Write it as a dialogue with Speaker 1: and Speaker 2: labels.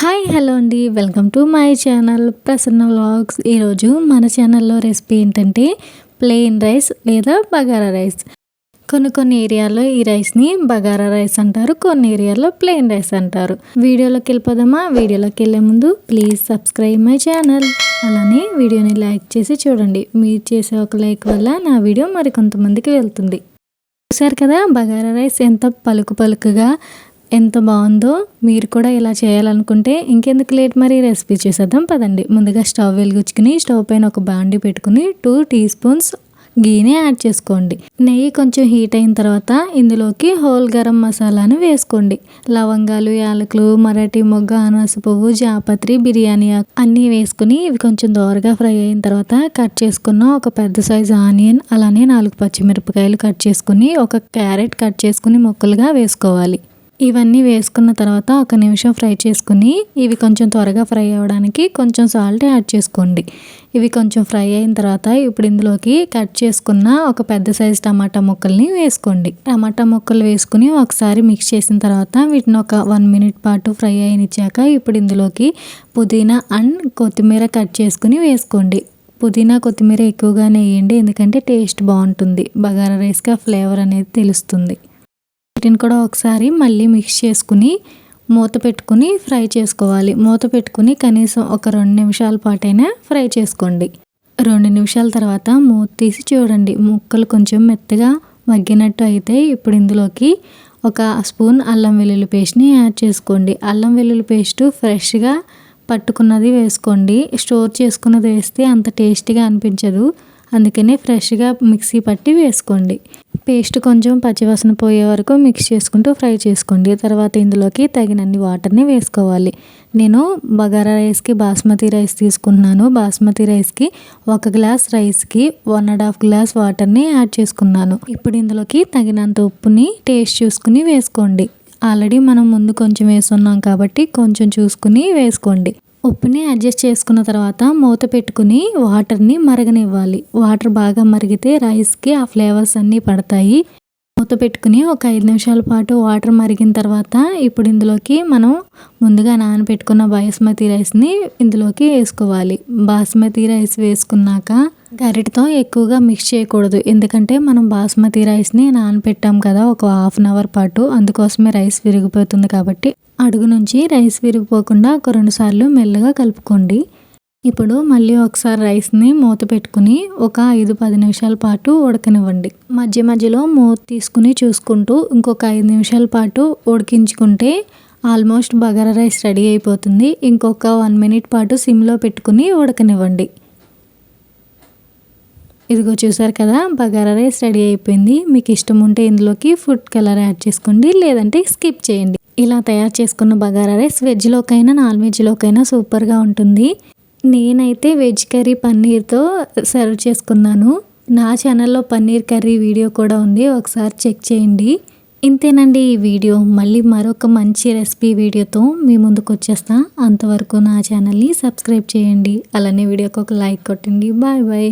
Speaker 1: Hi hello అండి. Welcome to my channel Prasanna vlogs. ఈరోజు మన ఛానల్లో రెసిపీ ఏంటంటే ప్లెయిన్ రైస్ లేదా బగారా రైస్. కొన్ని కొన్ని ఏరియాలో ఈ రైస్ని బగారా రైస్ అంటారు కొన్ని ఏరియాలో ప్లెయిన్ రైస్ అంటారు. వీడియోలోకి వెళ్ళిపోదామా? వీడియోలోకి వెళ్ళే ముందు ప్లీజ్ సబ్స్క్రైబ్ మై ఛానల్. అలానే వీడియోని లైక్ చేసి చూడండి. మీరు చేసే ఒక లైక్ వల్ల నా వీడియో మరి కొంతమందికి వెళ్తుంది. చూసారు కదా బగారా రైస్ ఎంత పలుకు పలుకుగా ఎంత బాగుందో మీరు కూడా ఇలా చేయాలనుకుంటే ఇంకెందుకు లేట్ మరి రెసిపీ చేసేద్దాం పదండి. ముందుగా స్టవ్ వెలిగించుకుని స్టవ్ పైన ఒక బాండి పెట్టుకుని టూ టీ స్పూన్స్ గీని యాడ్ చేసుకోండి. నెయ్యి కొంచెం హీట్ అయిన తర్వాత ఇందులోకి హోల్ గరం మసాలాను వేసుకోండి. లవంగాలు యాలకులు మరాఠీ మొగ్గ అనాస పువ్వు జాపత్రి బిర్యానీ అన్నీ వేసుకుని ఇవి కొంచెం దోరగా ఫ్రై అయిన తర్వాత కట్ చేసుకున్న ఒక పెద్ద సైజు ఆనియన్ అలానే నాలుగు పచ్చిమిరపకాయలు కట్ చేసుకుని ఒక క్యారెట్ కట్ చేసుకుని ముక్కలుగా వేసుకోవాలి. ఇవన్నీ వేసుకున్న తర్వాత ఒక నిమిషం ఫ్రై చేసుకుని ఇవి కొంచెం త్వరగా ఫ్రై అవ్వడానికి కొంచెం సాల్ట్ యాడ్ చేసుకోండి. ఇవి కొంచెం ఫ్రై అయిన తర్వాత ఇప్పుడు ఇందులోకి కట్ చేసుకున్న ఒక పెద్ద సైజు టమాటా ముక్కల్ని వేసుకోండి. టమాటా ముక్కలు వేసుకుని ఒకసారి మిక్స్ చేసిన తర్వాత వీటిని ఒక వన్ మినిట్ పాటు ఫ్రై అయినిచ్చాక ఇప్పుడు ఇందులోకి పుదీనా అండ్ కొత్తిమీర కట్ చేసుకుని వేసుకోండి. పుదీనా కొత్తిమీర ఎక్కువగానే వేయండి ఎందుకంటే టేస్ట్ బాగుంటుంది. బగారా రైస్గా ఫ్లేవర్ అనేది తెలుస్తుంది. వీటిని కూడా ఒకసారి మళ్ళీ మిక్స్ చేసుకుని మూత పెట్టుకుని ఫ్రై చేసుకోవాలి. మూత పెట్టుకుని కనీసం ఒక రెండు నిమిషాల పాటైనా ఫ్రై చేసుకోండి. రెండు నిమిషాల తర్వాత మూత తీసి చూడండి. ముక్కలు కొంచెం మెత్తగా మగ్గినట్టు అయితే ఇప్పుడు ఇందులోకి ఒక స్పూన్ అల్లం వెల్లుల్లి పేస్ట్ని యాడ్ చేసుకోండి. అల్లం వెల్లుల్లి పేస్ట్ ఫ్రెష్గా పట్టుకున్నది వేసుకోండి. స్టోర్ చేసుకున్నది వేస్తే అంత టేస్టీగా అనిపించదు. అందుకనే ఫ్రెష్గా మిక్సీ పట్టి వేసుకోండి. పేస్ట్ కొంచెం పచ్చివాసన పోయే వరకు మిక్స్ చేసుకుంటూ ఫ్రై చేసుకోండి. తర్వాత ఇందులోకి తగినన్ని వాటర్ని వేసుకోవాలి. నేను బగారా రైస్కి బాస్మతి రైస్ తీసుకున్నాను. బాస్మతి రైస్కి ఒక గ్లాస్ రైస్కి వన్ అండ్ హాఫ్ గ్లాస్ వాటర్ని యాడ్ చేసుకున్నాను. ఇప్పుడు ఇందులోకి తగినంత ఉప్పుని టేస్ట్ చూసుకుని వేసుకోండి. ఆల్రెడీ మనం ముందు కొంచెం వేసున్నాం కాబట్టి కొంచెం చూసుకుని వేసుకోండి. ఉప్పుని అడ్జస్ట్ చేసుకున్న తర్వాత మూత పెట్టుకుని వాటర్ని మరగనివ్వాలి. వాటర్ బాగా మరిగితే రైస్కి ఆ ఫ్లేవర్స్ అన్నీ పడతాయి. మూత పెట్టుకుని ఒక ఐదు నిమిషాల పాటు వాటర్ మరిగిన తర్వాత ఇప్పుడు ఇందులోకి మనం ముందుగా నానబెట్టుకున్న బాస్మతి రైస్ని ఇందులోకి వేసుకోవాలి. బాస్మతి రైస్ వేసుకున్నాక గరిటతో ఎక్కువగా మిక్స్ చేయకూడదు. ఎందుకంటే మనం బాస్మతి రైస్ని నానపెట్టాం కదా ఒక హాఫ్ అన్ అవర్ పాటు అందుకోసమే రైస్ విరిగిపోతుంది కాబట్టి అడుగు నుంచి రైస్ విరిగిపోకుండా ఒక రెండు సార్లు మెల్లగా కలుపుకోండి. ఇప్పుడు మళ్ళీ ఒకసారి రైస్ని మూత పెట్టుకుని ఒక ఐదు పది నిమిషాల పాటు ఉడకనివ్వండి. మధ్య మధ్యలో మూత తీసుకుని చూసుకుంటూ ఇంకొక ఐదు నిమిషాల పాటు ఉడికించుకుంటే ఆల్మోస్ట్ బగారా రైస్ రెడీ అయిపోతుంది. ఇంకొక వన్ మినిట్ పాటు సిమ్లో పెట్టుకుని ఉడకనివ్వండి. ఇదిగో చూసారు కదా బగారా రైస్ రెడీ అయిపోయింది. మీకు ఇష్టం ఉంటే ఇందులోకి ఫుడ్ కలర్ యాడ్ చేసుకోండి లేదంటే స్కిప్ చేయండి. ఇలా తయారు చేసుకున్న బగారా రైస్ వెజ్లోకైనా నాన్ వెజ్లోకైనా సూపర్గా ఉంటుంది. నేనైతే వెజ్ కర్రీ పన్నీర్తో సర్వ్ చేసుకున్నాను. నా ఛానల్లో పన్నీర్ కర్రీ వీడియో కూడా ఉంది. ఒకసారి చెక్ చేయండి. ఇంతేనండి ఈ వీడియో. మళ్ళీ మరొక మంచి రెసిపీ వీడియోతో మీ ముందుకు వచ్చేస్తా. అంతవరకు నా ఛానల్ని సబ్స్క్రైబ్ చేయండి. అలానే వీడియోకి ఒక లైక్ కొట్టండి. Bye bye.